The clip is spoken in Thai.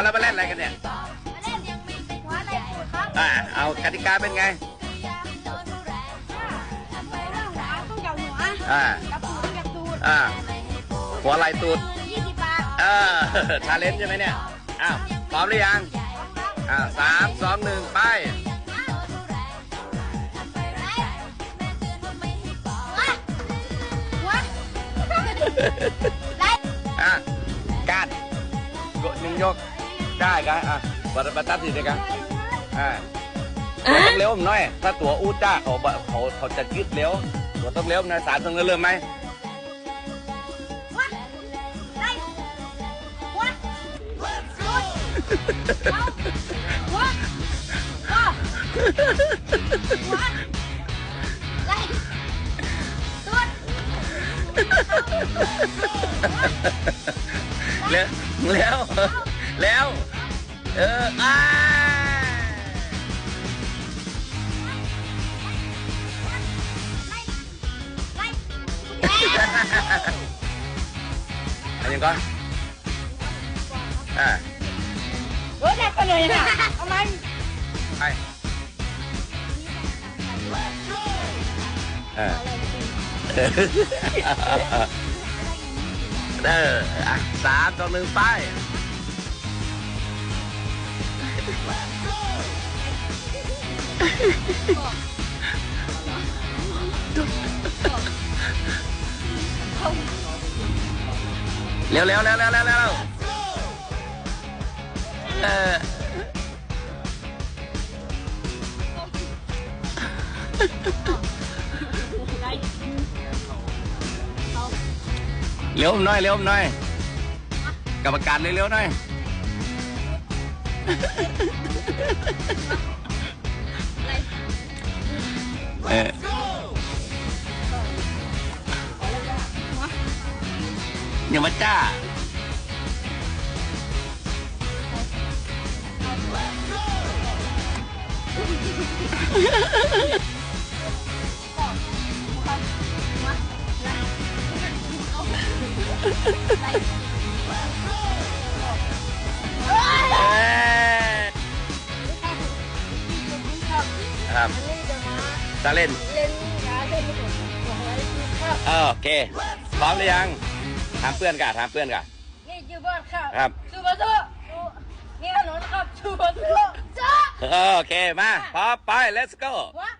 เอาแล้วมาเล่นอะไรกันเนี่ยมาเล่นยังมีหัวในปูดครับอ่าเอากติกาเป็นไงต้องเหยาหัวอ่ากับปูดกับตูดอ่าหัวไหลตูดยี่สิบบาทเออชาเลนจ์ใช่ไหมเนี่ยอ้าวพร้อมหรือยังอ่าสามสองหนึ่งไปหัวไล่อะการกดหนึ่งยก ได้กันอะบัตรบัตรตัดสินเลยกันอ่าตัวต้องเร็วหน่อย ถ้าตัวอู้จ้าเขาบเขาเขาจะคิดเร็วตัวต้องเร็วหนะสามต้องเริ่มไหมหัวไล่หัวตูดเอาหัวหัวหัวไล่ตูดเร็ว เอออ่าไล่อันนี้ก่อนอ่าเฮ้ยแรกไปเลยนะเอามันไปเออเอออะสามสองหนึ่งไป เร็วเร็วเร็วเร็วเร็วเร็วเออเร็วหน่อยเร็วหน่อยกรรมการเร็วๆหน่อย อย่ามาจ้าเอ้ยครับ จะเล่น เล่นยาเล่นไม่ถูกหัวไว้ครับ เออโอเค พร้อมหรือยัง ถามเพื่อนกันถามเพื่อนกันนี่อยู่บ้านครับครับชูบะโซนี่ถนนครับชูบะโซจ้าเออโอเคมาพร้อมไป let's go หัวไ